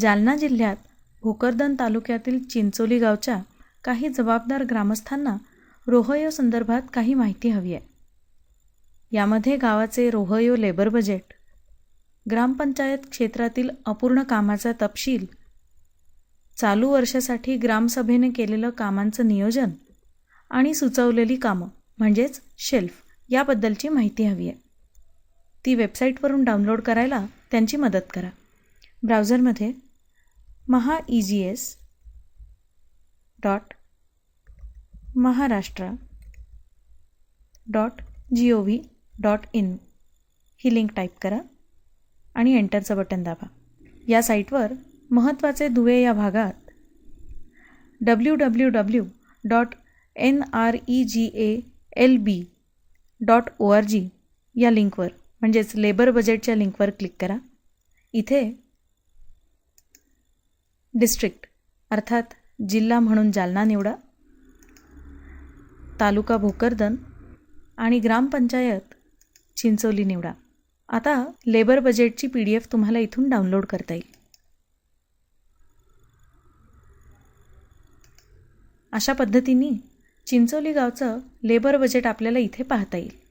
जालना जिल्ह्यात भोकरदन तालुक्यातील चिंचोली गावच्या काही जबाबदार ग्रामस्थांना रोहयो संदर्भात काही माहिती हवी आहे. यामध्ये गावाचे रोहयो लेबर बजेट ग्रामपंचायत क्षेत्रातील अपूर्ण कामाचा तपशील चालू वर्षासाठी ग्रामसभेने केलेलं कामांचं नियोजन आणि सुचवलेली कामं म्हणजेच शेल्फ याबद्दलची माहिती हवी आहे. ती वेबसाईटवरून डाउनलोड करायला त्यांची मदत करा. ब्राउझरमध्ये Maha E G S dot Maharashtra dot G O V dot in he link type करा आणि एंटरचं बटन दाबा. या साईटवर महत्त्वाचे दुवे या भागात W W W dot N R E G A L B dot O R G या लिंकवर म्हणजेच लेबर बजेटच्या लिंकवर क्लिक करा. इथे डिस्ट्रिक्ट अर्थात जिल्हा म्हणून जालना निवडा. तालुका भोकरदन आणि ग्रामपंचायत चिंचोली निवडा. आता लेबर बजेटची पी डी एफ तुम्हाला इथून डाउनलोड करता येईल. अशा पद्धतीने चिंचोली गावचं लेबर बजेट आपल्याला इथे पाहता येईल.